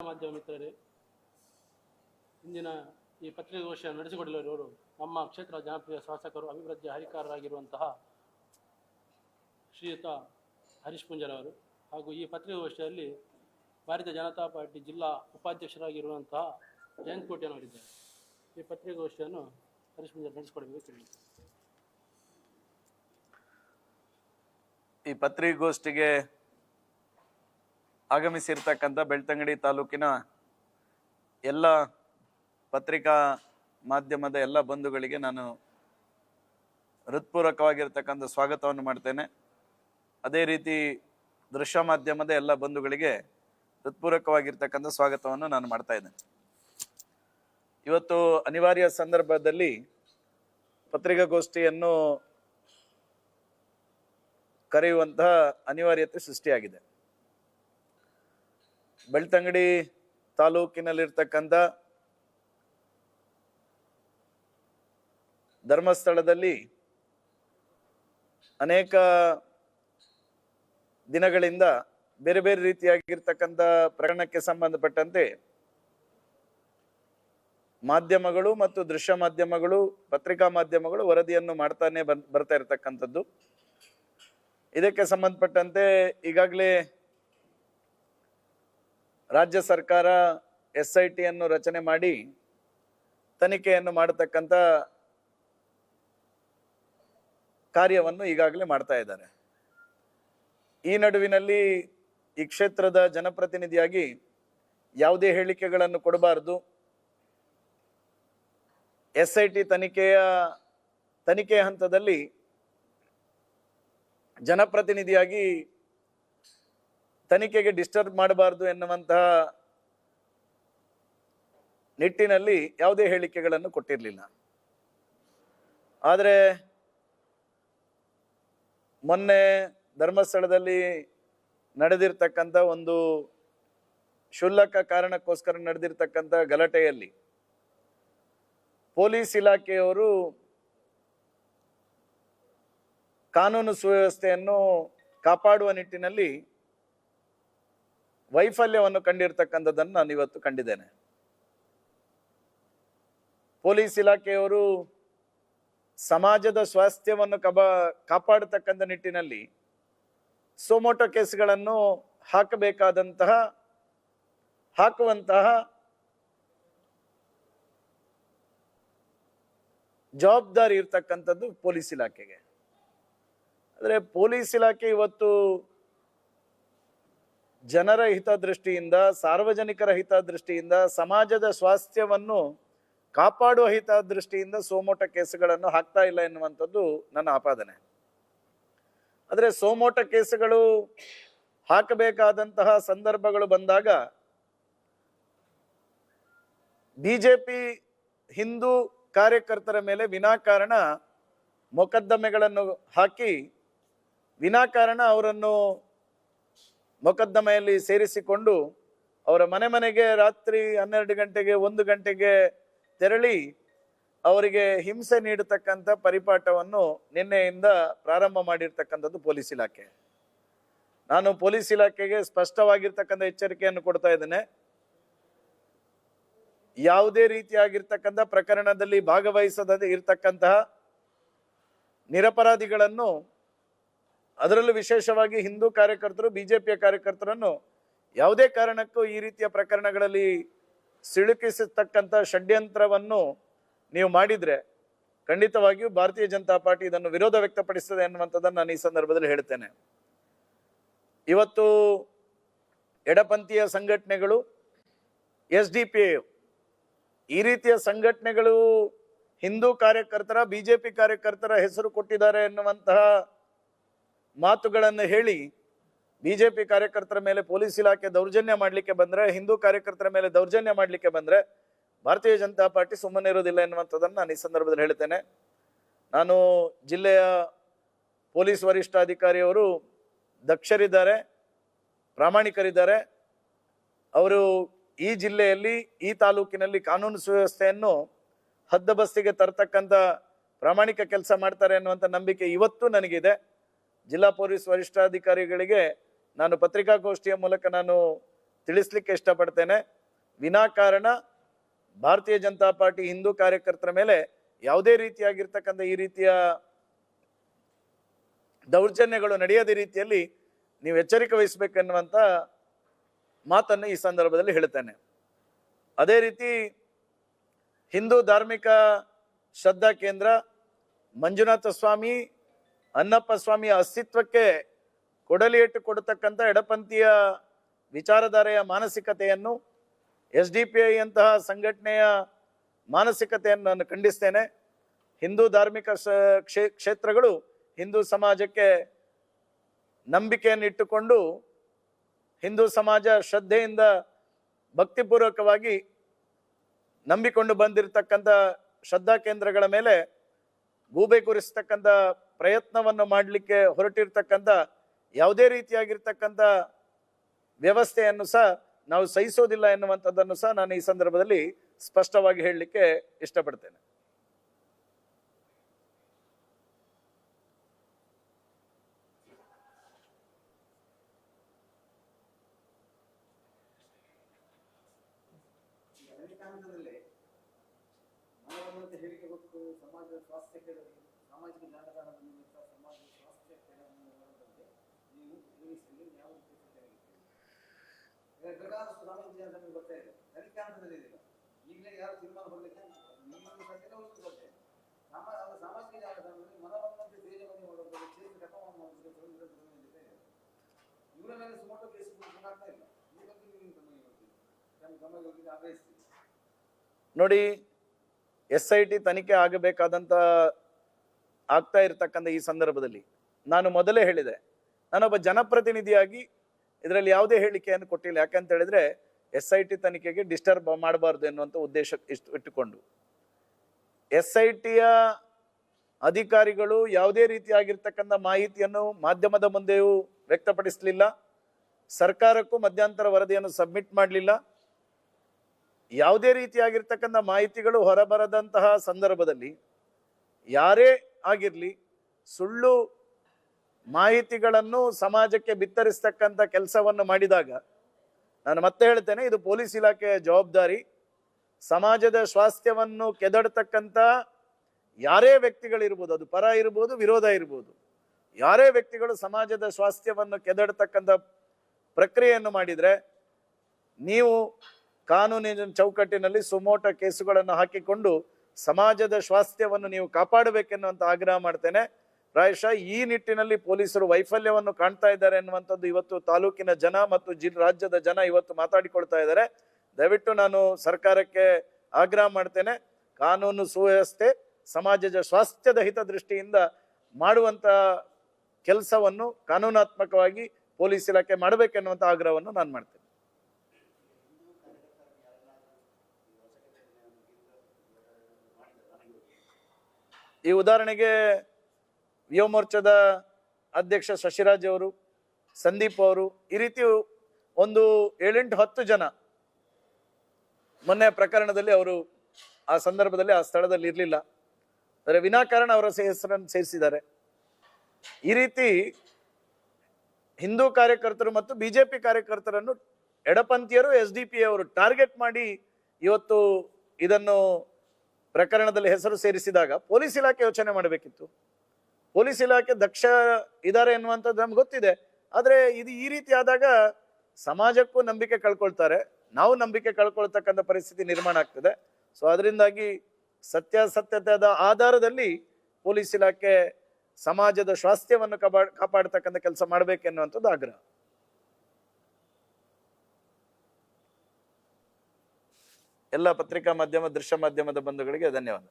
ಮಾಧ್ಯಮ ಮಿತ್ರರೇ, ಇಂದಿನ ಈ ಪತ್ರಿಕಾಗೋಷ್ಠಿಯನ್ನು ನಡೆಸಿಕೊಡಲಿರುವವರು ನಮ್ಮ ಕ್ಷೇತ್ರ ಜನಪ್ರಿಯ ಶಾಸಕರು, ಅಭಿವೃದ್ಧಿ ಹರಿಕಾರರಾಗಿರುವಂತಹ ಶ್ರೀಯುತ ಹರೀಶ್ ಪುಂಜರವರು ಹಾಗೂ ಈ ಪತ್ರಿಕಾಗೋಷ್ಠಿಯಲ್ಲಿ ಭಾರತೀಯ ಜನತಾ ಪಾರ್ಟಿ ಜಿಲ್ಲಾ ಉಪಾಧ್ಯಕ್ಷರಾಗಿರುವಂತಹ ಜಯಂತ್ ಕೋಟೆನವರಿದ್ದಾರೆ ಈ ಪತ್ರಿಕಾಗೋಷ್ಠಿಯನ್ನು ಹರೀಶ್ ಪುಂಜರ್ ನಡೆಸಿಕೊಡಬೇಕು ಈ ಪತ್ರಿಕಾಗೋಷ್ಠಿಗೆ ಆಗಮಿಸಿರ್ತಕ್ಕಂಥ ಬೆಳ್ತಂಗಡಿ ತಾಲೂಕಿನ ಎಲ್ಲ ಪತ್ರಿಕಾ ಮಾಧ್ಯಮದ ಎಲ್ಲ ಬಂಧುಗಳಿಗೆ ನಾನು ಹೃತ್ಪೂರ್ವಕವಾಗಿರ್ತಕ್ಕಂಥ ಸ್ವಾಗತವನ್ನು ಮಾಡ್ತೇನೆ. ಅದೇ ರೀತಿ ದೃಶ್ಯ ಮಾಧ್ಯಮದ ಎಲ್ಲ ಬಂಧುಗಳಿಗೆ ಹೃತ್ಪೂರ್ವಕವಾಗಿರ್ತಕ್ಕಂಥ ಸ್ವಾಗತವನ್ನು ನಾನು ಮಾಡ್ತಾ ಇದ್ದೇನೆ. ಇವತ್ತು ಅನಿವಾರ್ಯ ಸಂದರ್ಭದಲ್ಲಿ ಪತ್ರಿಕಾಗೋಷ್ಠಿಯನ್ನು ಕರೆಯುವಂತಹ ಅನಿವಾರ್ಯತೆ ಸೃಷ್ಟಿಯಾಗಿದೆ. ಬೆಳ್ತಂಗಡಿ ತಾಲೂಕಿನಲ್ಲಿರ್ತಕ್ಕಂಥ ಧರ್ಮಸ್ಥಳದಲ್ಲಿ ಅನೇಕ ದಿನಗಳಿಂದ ಬೇರೆ ಬೇರೆ ರೀತಿಯಾಗಿರ್ತಕ್ಕಂಥ ಪ್ರಕರಣಕ್ಕೆ ಸಂಬಂಧಪಟ್ಟಂತೆ ಮಾಧ್ಯಮಗಳು ಮತ್ತು ದೃಶ್ಯ ಮಾಧ್ಯಮಗಳು, ಪತ್ರಿಕಾ ಮಾಧ್ಯಮಗಳು ವರದಿಯನ್ನು ಮಾಡ್ತಾನೆ ಬರ್, ಬರ್ತಾ ಇರತಕ್ಕಂಥದ್ದು. ಇದಕ್ಕೆ ಸಂಬಂಧಪಟ್ಟಂತೆ ಈಗಾಗಲೇ ರಾಜ್ಯ ಸರ್ಕಾರ ಎಸ್ ಐ ಟಿಯನ್ನು ರಚನೆ ಮಾಡಿ ತನಿಖೆಯನ್ನು ಮಾಡತಕ್ಕಂಥ ಕಾರ್ಯವನ್ನು ಈಗಾಗಲೇ ಮಾಡ್ತಾ ಇದ್ದಾರೆ. ಈ ನಡುವಿನಲ್ಲಿ ಈ ಕ್ಷೇತ್ರದ ಜನಪ್ರತಿನಿಧಿಯಾಗಿ ಯಾವುದೇ ಹೇಳಿಕೆಗಳನ್ನು ಕೊಡಬಾರದು. ಎಸ್ ಐ ಟಿ ತನಿಖೆಯ ತನಿಖೆಯ ಹಂತದಲ್ಲಿ ಜನಪ್ರತಿನಿಧಿಯಾಗಿ ತನಿಖೆಗೆ ಡಿಸ್ಟರ್ಬ್ ಮಾಡಬಾರದು ಎನ್ನುವಂತಹ ನಿಟ್ಟಿನಲ್ಲಿ ಯಾವುದೇ ಹೇಳಿಕೆಗಳನ್ನು ಕೊಟ್ಟಿರಲಿಲ್ಲ. ಆದರೆ ಮೊನ್ನೆ ಧರ್ಮಸ್ಥಳದಲ್ಲಿ ನಡೆದಿರ್ತಕ್ಕಂಥ ಒಂದು ಕ್ಷುಲ್ಲಕ ಕಾರಣಕ್ಕೋಸ್ಕರ ನಡೆದಿರ್ತಕ್ಕಂಥ ಗಲಾಟೆಯಲ್ಲಿ ಪೊಲೀಸ್ ಇಲಾಖೆಯವರು ಕಾನೂನು ಸುವ್ಯವಸ್ಥೆಯನ್ನು ಕಾಪಾಡುವ ನಿಟ್ಟಿನಲ್ಲಿ ವೈಫಲ್ಯವನ್ನು ಕಂಡಿರ್ತಕ್ಕಂಥದ್ದನ್ನು ನಾನು ಇವತ್ತು ಕಂಡಿದ್ದೇನೆ. ಪೊಲೀಸ್ ಇಲಾಖೆಯವರು ಸಮಾಜದ ಸ್ವಾಸ್ಥ್ಯವನ್ನು ಕಬ, ಕಾಪಾಡತಕ್ಕಂಥ ನಿಟ್ಟಿನಲ್ಲಿ ಸೋಮೋಟೋ ಕೇಸ್ಗಳನ್ನು ಹಾಕಬೇಕಾದಂತಹ, ಹಾಕುವಂತಹ ಜವಾಬ್ದಾರಿ ಇರ್ತಕ್ಕಂಥದ್ದು ಪೊಲೀಸ್ ಇಲಾಖೆಗೆ. ಆದರೆ ಪೊಲೀಸ್ ಇಲಾಖೆ ಇವತ್ತು ಜನರ ಹಿತದೃಷ್ಟಿಯಿಂದ, ಸಾರ್ವಜನಿಕರ ಹಿತದೃಷ್ಟಿಯಿಂದ, ಸಮಾಜದ ಸ್ವಾಸ್ಥ್ಯವನ್ನು ಕಾಪಾಡುವ ಹಿತದೃಷ್ಟಿಯಿಂದ ಸೋಮೋಟ ಕೇಸುಗಳನ್ನು ಹಾಕ್ತಾ ಇಲ್ಲ ಎನ್ನುವಂಥದ್ದು ನನ್ನ ಆಪಾದನೆ. ಆದರೆ ಸೋಮೋಟ ಕೇಸುಗಳು ಹಾಕಬೇಕಾದಂತಹ ಸಂದರ್ಭಗಳು ಬಂದಾಗ ಬಿ ಜೆ ಪಿ ಹಿಂದೂ ಕಾರ್ಯಕರ್ತರ ಮೇಲೆ ವಿನಾಕಾರಣ ಮೊಕದ್ದಮೆಗಳನ್ನು ಹಾಕಿ, ವಿನಾಕಾರಣ ಅವರನ್ನು ಮೊಕದ್ದಮೆಯಲ್ಲಿ ಸೇರಿಸಿಕೊಂಡು ಅವರ ಮನೆ ಮನೆಗೆ ರಾತ್ರಿ ಹನ್ನೆರಡು ಗಂಟೆಗೆ, ಒಂದು ಗಂಟೆಗೆ ತೆರಳಿ ಅವರಿಗೆ ಹಿಂಸೆ ನೀಡತಕ್ಕಂಥ ಪರಿಪಾಠವನ್ನು ನಿನ್ನೆಯಿಂದ ಪ್ರಾರಂಭ ಮಾಡಿರ್ತಕ್ಕಂಥದ್ದು ಪೊಲೀಸ್ ಇಲಾಖೆ. ನಾನು ಪೊಲೀಸ್ ಇಲಾಖೆಗೆ ಸ್ಪಷ್ಟವಾಗಿರ್ತಕ್ಕಂಥ ಎಚ್ಚರಿಕೆಯನ್ನು ಕೊಡ್ತಾ ಇದ್ದೇನೆ. ಯಾವುದೇ ರೀತಿಯಾಗಿರ್ತಕ್ಕಂಥ ಪ್ರಕರಣದಲ್ಲಿ ಭಾಗವಹಿಸದ ಇರತಕ್ಕಂತಹ ನಿರಪರಾಧಿಗಳನ್ನು ಅದರಲ್ಲೂ ವಿಶೇಷವಾಗಿ ಹಿಂದೂ ಕಾರ್ಯಕರ್ತರು, ಬಿಜೆಪಿಯ ಕಾರ್ಯಕರ್ತರನ್ನು ಯಾವುದೇ ಕಾರಣಕ್ಕೂ ಈ ರೀತಿಯ ಪ್ರಕರಣಗಳಲ್ಲಿ ಸಿಳುಕಿಸತಕ್ಕಂಥ ಷಡ್ಯಂತ್ರವನ್ನು ನೀವು ಮಾಡಿದ್ರೆ ಖಂಡಿತವಾಗಿಯೂ ಭಾರತೀಯ ಜನತಾ ಪಾರ್ಟಿ ಇದನ್ನು ವಿರೋಧ ವ್ಯಕ್ತಪಡಿಸ್ತದೆ ಎನ್ನುವಂಥದ್ದನ್ನು ನಾನು ಈ ಸಂದರ್ಭದಲ್ಲಿ ಹೇಳ್ತೇನೆ. ಇವತ್ತು ಎಡಪಂಥೀಯ ಸಂಘಟನೆಗಳು, ಎಸ್ ಡಿ ಪಿ ಈ ರೀತಿಯ ಸಂಘಟನೆಗಳು ಹಿಂದೂ ಕಾರ್ಯಕರ್ತರ, ಬಿಜೆಪಿ ಕಾರ್ಯಕರ್ತರ ಹೆಸರು ಕೊಟ್ಟಿದ್ದಾರೆ ಎನ್ನುವಂತಹ ಮಾತುಗಳನ್ನು ಹೇಳಿ ಬಿಜೆಪಿ ಕಾರ್ಯಕರ್ತರ ಮೇಲೆ ಪೊಲೀಸ್ ಇಲಾಖೆ ದೌರ್ಜನ್ಯ ಮಾಡಲಿಕ್ಕೆ ಬಂದ್ರೆ, ಹಿಂದೂ ಕಾರ್ಯಕರ್ತರ ಮೇಲೆ ದೌರ್ಜನ್ಯ ಮಾಡಲಿಕ್ಕೆ ಬಂದ್ರೆ ಭಾರತೀಯ ಜನತಾ ಪಾರ್ಟಿ ಸುಮ್ಮನೆ ಇರೋದಿಲ್ಲ ಎನ್ನುವಂಥದ್ದನ್ನು ನಾನು ಈ ಸಂದರ್ಭದಲ್ಲಿ ಹೇಳ್ತೇನೆ. ನಾನು ಜಿಲ್ಲೆಯ ಪೊಲೀಸ್ ವರಿಷ್ಠಾಧಿಕಾರಿಯವರು ದಕ್ಷರಿದ್ದಾರೆ, ಪ್ರಾಮಾಣಿಕರಿದ್ದಾರೆ. ಅವರು ಈ ಜಿಲ್ಲೆಯಲ್ಲಿ, ಈ ತಾಲೂಕಿನಲ್ಲಿ ಕಾನೂನು ಸುವ್ಯವಸ್ಥೆಯನ್ನು ಹದ್ದಬಸ್ತಿಗೆ ತರ್ತಕ್ಕಂಥ ಪ್ರಾಮಾಣಿಕ ಕೆಲಸ ಮಾಡ್ತಾರೆ ಅನ್ನುವಂಥ ನಂಬಿಕೆ ಇವತ್ತು ನನಗಿದೆ. ಜಿಲ್ಲಾ ಪೊಲೀಸ್ ವರಿಷ್ಠಾಧಿಕಾರಿಗಳಿಗೆ ನಾನು ಪತ್ರಿಕಾಗೋಷ್ಠಿಯ ಮೂಲಕ ನಾನು ತಿಳಿಸ್ಲಿಕ್ಕೆ ಇಷ್ಟಪಡ್ತೇನೆ. ವಿನಾಕಾರಣ ಭಾರತೀಯ ಜನತಾ ಪಾರ್ಟಿ ಹಿಂದೂ ಕಾರ್ಯಕರ್ತರ ಮೇಲೆ ಯಾವುದೇ ರೀತಿಯಾಗಿರ್ತಕ್ಕಂಥ ಈ ರೀತಿಯ ದೌರ್ಜನ್ಯಗಳು ನಡೆಯದ ರೀತಿಯಲ್ಲಿ ನೀವು ಎಚ್ಚರಿಕೆ ವಹಿಸ್ಬೇಕೆನ್ನುವಂಥ ಮಾತನ್ನು ಈ ಸಂದರ್ಭದಲ್ಲಿ ಹೇಳ್ತೇನೆ ಅದೇ ರೀತಿ ಹಿಂದೂ ಧಾರ್ಮಿಕ ಶ್ರದ್ಧಾ ಕೇಂದ್ರ, ಮಂಜುನಾಥ ಸ್ವಾಮಿ ಅನ್ನಪ್ಪ ಸ್ವಾಮಿಯ ಅಸ್ತಿತ್ವಕ್ಕೆ ಕೊಡಲಿಯಟ್ಟು ಕೊಡತಕ್ಕಂಥ ಎಡಪಂಥೀಯ ವಿಚಾರಧಾರೆಯ ಮಾನಸಿಕತೆಯನ್ನು ಎಸ್ ಡಿ ಪಿ ಐ ಅಂತಹ ಸಂಘಟನೆಯ ಮಾನಸಿಕತೆಯನ್ನು ನಾನು ಖಂಡಿಸ್ತೇನೆ. ಹಿಂದೂ ಧಾರ್ಮಿಕ ಕ್ಷೇ- ಕ್ಷೇತ್ರಗಳು ಹಿಂದೂ ಸಮಾಜಕ್ಕೆ ನಂಬಿಕೆಯನ್ನು ಇಟ್ಟುಕೊಂಡು ಹಿಂದೂ ಸಮಾಜ ಶ್ರದ್ಧೆಯಿಂದ ಭಕ್ತಿಪೂರ್ವಕವಾಗಿ ನಂಬಿಕೊಂಡು ಬಂದಿರತಕ್ಕಂಥ ಶ್ರದ್ಧಾ ಕೇಂದ್ರಗಳ ಮೇಲೆ ಗೂಬೆ ಕೂರಿಸ್ತಕ್ಕಂಥ ಪ್ರಯತ್ನವನ್ನು ಮಾಡಲಿಕ್ಕೆ ಹೊರಟಿರ್ತಕ್ಕಂಥ ಯಾವುದೇ ರೀತಿಯಾಗಿರ್ತಕ್ಕಂಥ ವ್ಯವಸ್ಥೆಯನ್ನು ಸಹ ನಾವು ಸಹಿಸೋದಿಲ್ಲ ಎನ್ನುವಂಥದ್ದನ್ನು ಸಹ ನಾನು ಈ ಸಂದರ್ಭದಲ್ಲಿ ಸ್ಪಷ್ಟವಾಗಿ ಹೇಳಲಿಕ್ಕೆ ಇಷ್ಟಪಡ್ತೇನೆ. ಮನೋರಂತ ಹೇಳಿಕೆ ಕೊಟ್ಟು ಸಮಾಜದ ಸ್ವಾಸ್ಥ್ಯ ಕೆಡವಿ ಸಾಮಾಜಿಕ ಜಾಲತಾಣದ ಮೂಲಕ ಸಮಾಜದ ಸ್ವಾಸ್ಥ್ಯ ಕೆಡವುವಂತೆ ನೀವು ತಿಳಿಸಲಿ ಯಾವ ರೀತಿ ಈಗ ಬೇಕಾದಷ್ಟು ಸಾಮಾಜಿಕ ನಮಗೆ ಗೊತ್ತೇ ಇದೆ ಅಮೆರಿಕಾಂತದಲ್ಲಿ ಇದೆ ಈಗಲೇ ಯಾರು ತೀರ್ಮಾನ ಬರಲಿಕ್ಕೆ ನಿಮ್ಮನ್ನು ಸತ್ಯದ ಒಂದು ಗೊತ್ತೇ ನಮ್ಮ ಸಾಮಾಜಿಕ ಜಾಲತಾಣದಲ್ಲಿ ಮನಬಂದಂತೆ ತೇಜವನ್ನು ಮಾಡೋದು ಚೇತ ಕಥವನ್ನು ಮಾಡೋದು ಇದೆ ಇವರ ಮೇಲೆ ಸುಮಾರು ಕೇಸ್ ಆಗ್ತಾ ಇಲ್ಲ. ಈ ಬಗ್ಗೆ ನೀವು ಗಮನ ಗಮನ ಆಗ್ರಹಿಸ್ತೀವಿ ನೋಡಿ ಎಸ್ ಐ ಟಿ ತನಿಖೆ ಆಗಬೇಕಾದಂತ ಆಗ್ತಾ ಇರತಕ್ಕಂಥ ಈ ಸಂದರ್ಭದಲ್ಲಿ ನಾನು ಮೊದಲೇ ಹೇಳಿದೆ, ನಾನೊಬ್ಬ ಜನಪ್ರತಿನಿಧಿಯಾಗಿ ಇದರಲ್ಲಿ ಯಾವುದೇ ಹೇಳಿಕೆಯನ್ನು ಕೊಟ್ಟಿಲ್ಲ. ಯಾಕಂತ ಹೇಳಿದ್ರೆ ಎಸ್ ಐ ಟಿ ತನಿಖೆಗೆ ಡಿಸ್ಟರ್ಬ್ ಮಾಡಬಾರ್ದು ಎನ್ನುವಂಥ ಉದ್ದೇಶ ಇಷ್ಟು ಇಟ್ಟುಕೊಂಡು. ಎಸ್ ಐ ಟಿಯ ಅಧಿಕಾರಿಗಳು ಯಾವುದೇ ರೀತಿಯಾಗಿರ್ತಕ್ಕಂಥ ಮಾಹಿತಿಯನ್ನು ಮಾಧ್ಯಮದ ಮುಂದೆಯೂ ವ್ಯಕ್ತಪಡಿಸಲಿಲ್ಲ. ಸರ್ಕಾರಕ್ಕೂ ಮಧ್ಯಂತರ ವರದಿಯನ್ನು ಸಬ್ಮಿಟ್ ಮಾಡಲಿಲ್ಲ. ಯಾವುದೇ ರೀತಿಯಾಗಿರ್ತಕ್ಕಂಥ ಮಾಹಿತಿಗಳು ಹೊರಬರದಂತಹ ಸಂದರ್ಭದಲ್ಲಿ ಯಾರೇ ಆಗಿರಲಿ ಸುಳ್ಳು ಮಾಹಿತಿಗಳನ್ನು ಸಮಾಜಕ್ಕೆ ಬಿತ್ತರಿಸ್ತಕ್ಕಂಥ ಕೆಲಸವನ್ನು ಮಾಡಿದಾಗ ನಾನು ಮತ್ತೆ ಹೇಳ್ತೇನೆ, ಇದು ಪೊಲೀಸ್ ಇಲಾಖೆಯ ಜವಾಬ್ದಾರಿ. ಸಮಾಜದ ಸ್ವಾಸ್ಥ್ಯವನ್ನು ಕೆದಡ್ತಕ್ಕಂಥ ಯಾರೇ ವ್ಯಕ್ತಿಗಳಿರ್ಬೋದು, ಅದು ಪರ ಇರ್ಬೋದು, ವಿರೋಧ ಇರ್ಬೋದು, ಯಾರೇ ವ್ಯಕ್ತಿಗಳು ಸಮಾಜದ ಸ್ವಾಸ್ಥ್ಯವನ್ನು ಕೆದಡ್ತಕ್ಕಂಥ ಪ್ರಕ್ರಿಯೆಯನ್ನು ಮಾಡಿದರೆ ನೀವು ಕಾನೂನಿನ ಚೌಕಟ್ಟಿನಲ್ಲಿ ಸುಮೋಟ ಕೇಸುಗಳನ್ನು ಹಾಕಿಕೊಂಡು ಸಮಾಜದ ಸ್ವಾಸ್ಥ್ಯವನ್ನು ನೀವು ಕಾಪಾಡಬೇಕೆನ್ನುವಂತ ಆಗ್ರಹ ಮಾಡ್ತೇನೆ. ಪ್ರಾಯಶಃ ಈ ನಿಟ್ಟಿನಲ್ಲಿ ಪೊಲೀಸರು ವೈಫಲ್ಯವನ್ನು ಕಾಣ್ತಾ ಇದ್ದಾರೆ ಎನ್ನುವಂಥದ್ದು ಇವತ್ತು ತಾಲೂಕಿನ ಜನ ಮತ್ತು ಜಿ ರಾಜ್ಯದ ಜನ ಇವತ್ತು ಮಾತಾಡಿಕೊಳ್ತಾ ಇದ್ದಾರೆ. ದಯವಿಟ್ಟು ನಾನು ಸರ್ಕಾರಕ್ಕೆ ಆಗ್ರಹ ಮಾಡ್ತೇನೆ. ಕಾನೂನು ಸುವ್ಯವಸ್ಥೆ, ಸಮಾಜದ ಸ್ವಾಸ್ಥ್ಯದ ಹಿತದೃಷ್ಟಿಯಿಂದ ಮಾಡುವಂತ ಕೆಲಸವನ್ನು ಕಾನೂನಾತ್ಮಕವಾಗಿ ಪೊಲೀಸ್ ಇಲಾಖೆ ಮಾಡಬೇಕೆನ್ನುವಂತ ಆಗ್ರಹವನ್ನು ನಾನು ಮಾಡ್ತೇನೆ. ಈ ಉದಾಹರಣೆಗೆ ಯುವ ಮೋರ್ಚಾದ ಅಧ್ಯಕ್ಷ ಶಶಿರಾಜ್ ಅವರು, ಸಂದೀಪ್ ಅವರು, ಈ ರೀತಿ ಒಂದು ಏಳೆಂಟು ಹತ್ತು ಜನ ಮೊನ್ನೆ ಪ್ರಕರಣದಲ್ಲಿ ಅವರು ಆ ಸಂದರ್ಭದಲ್ಲಿ ಆ ಸ್ಥಳದಲ್ಲಿ ಇರಲಿಲ್ಲ. ಆದರೆ ವಿನಾಕಾರಣ ಅವರ ಹೆಸರನ್ನು ಸೇರಿಸಿದ್ದಾರೆ. ಈ ರೀತಿ ಹಿಂದೂ ಕಾರ್ಯಕರ್ತರು ಮತ್ತು ಬಿಜೆಪಿ ಕಾರ್ಯಕರ್ತರನ್ನು ಎಡಪಂಥೀಯರು, ಎಸ್ ಡಿ ಪಿ ಅವರು ಟಾರ್ಗೆಟ್ ಮಾಡಿ ಇವತ್ತು ಇದನ್ನು ಪ್ರಕರಣದಲ್ಲಿ ಹೆಸರು ಸೇರಿಸಿದಾಗ ಪೊಲೀಸ್ ಇಲಾಖೆ ಯೋಚನೆ ಮಾಡಬೇಕಿತ್ತು. ಪೊಲೀಸ್ ಇಲಾಖೆ ದಕ್ಷ ಇದ್ದಾರೆ ಎನ್ನುವಂಥದ್ದು ನಮ್ಗೆ ಗೊತ್ತಿದೆ. ಆದರೆ ಇದು ಈ ರೀತಿ ಆದಾಗ ಸಮಾಜಕ್ಕೂ ನಂಬಿಕೆ ಕಳ್ಕೊಳ್ತಾರೆ. ನಾವು ನಂಬಿಕೆ ಕಳ್ಕೊಳ್ತಕ್ಕಂಥ ಪರಿಸ್ಥಿತಿ ನಿರ್ಮಾಣ ಆಗ್ತದೆ. ಸೊ ಅದರಿಂದಾಗಿ ಸತ್ಯಾಸತ್ಯತೆಯ ಆಧಾರದಲ್ಲಿ ಪೊಲೀಸ್ ಇಲಾಖೆ ಸಮಾಜದ ಸ್ವಾಸ್ಥ್ಯವನ್ನು ಕಾಪಾಡ್ ಕಾಪಾಡ್ತಕ್ಕಂಥ ಕೆಲಸ ಮಾಡಬೇಕೆನ್ನುವಂಥದ್ದು ಆಗ್ರಹ. ಎಲ್ಲ ಪತ್ರಿಕಾ ಮಾಧ್ಯಮ ದೃಶ್ಯ ಮಾಧ್ಯಮದ ಬಂಧುಗಳಿಗೆ ಧನ್ಯವಾದ